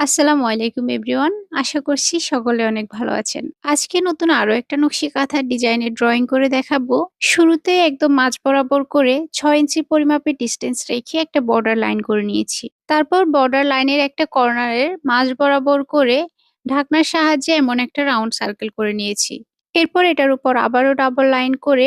আসসালামু আলাইকুম এভরিওয়ান। আশা করছি সকলে অনেক ভালো আছেন। আজকে নতুন আরও একটা নকশি কাঁথার ডিজাইনের ড্রয়িং করে দেখাবো। শুরুতে একদম মাঝ বরাবর করে ছয় ইঞ্চি পরিমাপের ডিস্টেন্স রেখে একটা বর্ডার লাইন করে নিয়েছি। তারপর বর্ডার লাইনের একটা কর্নারের মাঝ বরাবর করে ঢাকনার সাহায্যে এমন একটা রাউন্ড সার্কেল করে নিয়েছি। এরপর এটার উপর আবারও ডাবল লাইন করে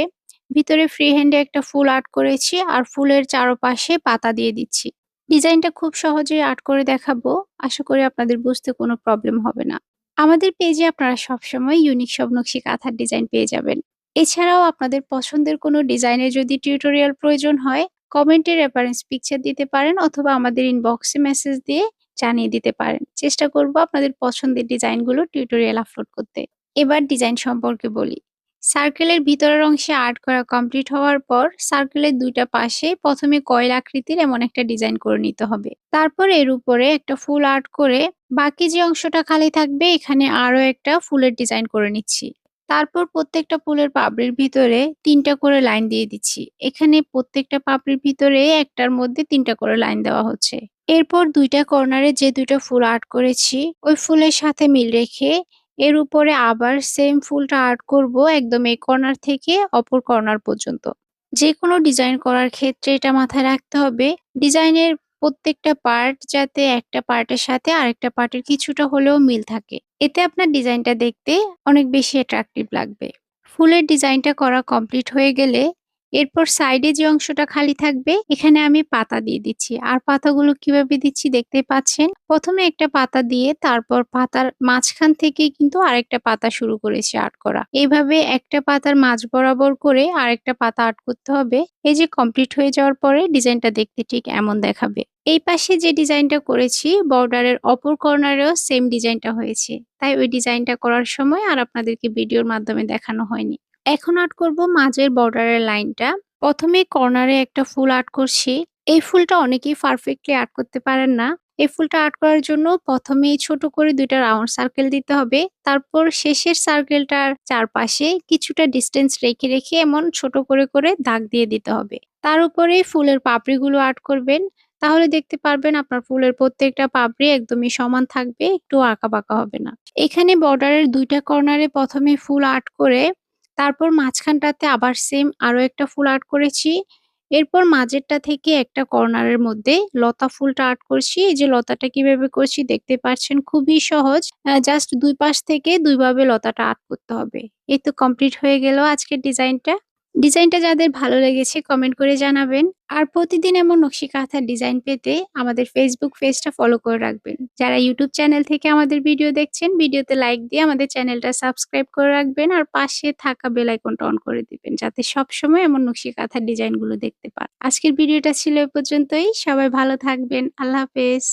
ভিতরে ফ্রি হ্যান্ডে একটা ফুল আর্ট করেছি আর ফুলের চারপাশে পাতা দিয়ে দিচ্ছি। ডিজাইনটা খুব সহজেই আর্ট করে দেখাবো। আশা করি আপনাদের বুঝতে কোনো প্রবলেম হবে না। আমাদের পেজে আপনারা সবসময় ইউনিক সব নকশি কাঁথার ডিজাইন পেয়ে যাবেন। এছাড়াও আপনাদের পছন্দের কোনো ডিজাইনের যদি টিউটোরিয়াল প্রয়োজন হয় কমেন্টে রেফারেন্স পিকচার দিতে পারেন অথবা আমাদের ইনবক্সে মেসেজ দিয়ে জানিয়ে দিতে পারেন। চেষ্টা করব আপনাদের পছন্দের ডিজাইনগুলো টিউটোরিয়াল আপলোড করতে। এবার ডিজাইন সম্পর্কে বলি। সার্কেলের ভিতরের অংশে আর্ট করা কমপ্লিট হওয়ার পর সার্কেলের দুইটা পাশে প্রথমে কয়েল আকৃতির এমন একটা ডিজাইন করে নিতে হবে। তারপর এর উপরে একটা ফুল আর্ট করে বাকি যে অংশটা খালি থাকবে, এখানে আরও একটা ফুলের ডিজাইন করে নিচ্ছি। তারপর প্রত্যেকটা ফুলের পাপড়ির ভিতরে তিনটা করে লাইন দিয়ে দিচ্ছি। এখানে প্রত্যেকটা পাপড়ির ভিতরে একটার মধ্যে তিনটা করে লাইন দেওয়া হচ্ছে। এরপর দুইটা কর্নারে যে দুইটা ফুল আর্ট করেছি, ওই ফুলের সাথে মিল রেখে এর উপরে আবার সেম ফুলটা আর্ট করব একদম এই কর্নার থেকে অপর কর্নার পর্যন্ত। যে কোনো ডিজাইন করার ক্ষেত্রে এটা মাথায় রাখতে হবে। ডিজাইনের প্রত্যেকটা পার্ট যাতে একটা পার্টের সাথে আরেকটা পার্টের কিছুটা হলেও মিল থাকে। এতে আপনার ডিজাইনটা দেখতে অনেক বেশি অ্যাট্রাকটিভ লাগবে। ফুলের ডিজাইনটা করা কমপ্লিট হয়ে গেলে এরপর সাইডে যে অংশটা খালি থাকবে, এখানে আমি পাতা দিয়ে দিচ্ছি। আর পাতাগুলো কীভাবে দিচ্ছি দেখতে পাচ্ছেন? প্রথমে একটা পাতা দিয়ে তারপর পাতার মাঝখান থেকে কিন্তু আরেকটা পাতা শুরু করেছি আর্ট করা। এইভাবে একটা পাতার মাঝ বরাবর করে আরেকটা পাতা আর্ট করতে হবে। এই যে কমপ্লিট হয়ে যাওয়ার পরে ডিজাইনটা দেখতে ঠিক এমন দেখাবে। এই পাশে যে ডিজাইনটা করেছি, বর্ডারের অপর কর্নারেও সেম ডিজাইনটা হয়েছে। তাই ওই ডিজাইনটা করার সময় আর আপনাদেরকে ভিডিওর মাধ্যমে দেখানো হয়নি। এখন আর্ট করব মাঝের বর্ডারের লাইনটা প্রথমে কর্নারে একটা ফুল আর্ট করছি। এই ফুলটা অনেকেই পারফেক্টলি আর্ট করতে পারেন না। এই ফুলটা আর্ট করার জন্য প্রথমে ছোট করে দুইটা রাউন্ড সার্কেল দিতে হবে। তারপর শেষের সার্কেলটার চারপাশে কিছুটা ডিস্টেন্স রেখে রেখে এমন ছোট করে করে দাগ দিয়ে দিতে হবে। তার উপরে ফুলের পাপড়িগুলো আর্ট করবেন। তাহলে দেখতে পারবেন আপনার ফুলের প্রত্যেকটা পাপড়ি একদমই সমান থাকবে, একটু আঁকা বাঁকা হবে না। এখানে বর্ডারের দুইটা কর্নারে প্রথমে ফুল আর্ট করে তারপর মাঝখানটাতে আবার সেম আরও একটা ফুল আর্ট করেছি। এরপর মাঝেরটা থেকে একটা কর্নারের মধ্যে লতা ফুলটা আর্ট করছি। এই যে লতাটা কীভাবে করছি দেখতে পাচ্ছেন খুবই সহজ। জাস্ট দুই পাশ থেকে দুইভাবে লতাটা আর্ট করতে হবে। এই তো কমপ্লিট হয়ে গেল আজকের ডিজাইনটা ডিজাইনটা যাদের ভালো লেগেছে কমেন্ট করে জানাবেন। আর প্রতিদিন এমন নকশি কাঁথার ডিজাইন পেতে আমাদের ফেসবুক পেজটা ফলো করে রাখবেন। যারা ইউটিউব চ্যানেল থেকে আমাদের ভিডিও দেখছেন ভিডিওতে লাইক দিয়ে আমাদের চ্যানেলটা সাবস্ক্রাইব করে রাখবেন আর পাশে থাকা বেল আইকনটা অন করে দিবেন, যাতে সবসময় এমন নকশি কাঁথার ডিজাইনগুলো দেখতে পান। আজকের ভিডিওটা ছিল এ পর্যন্তই। সবাই ভালো থাকবেন। আল্লাহ হাফেজ।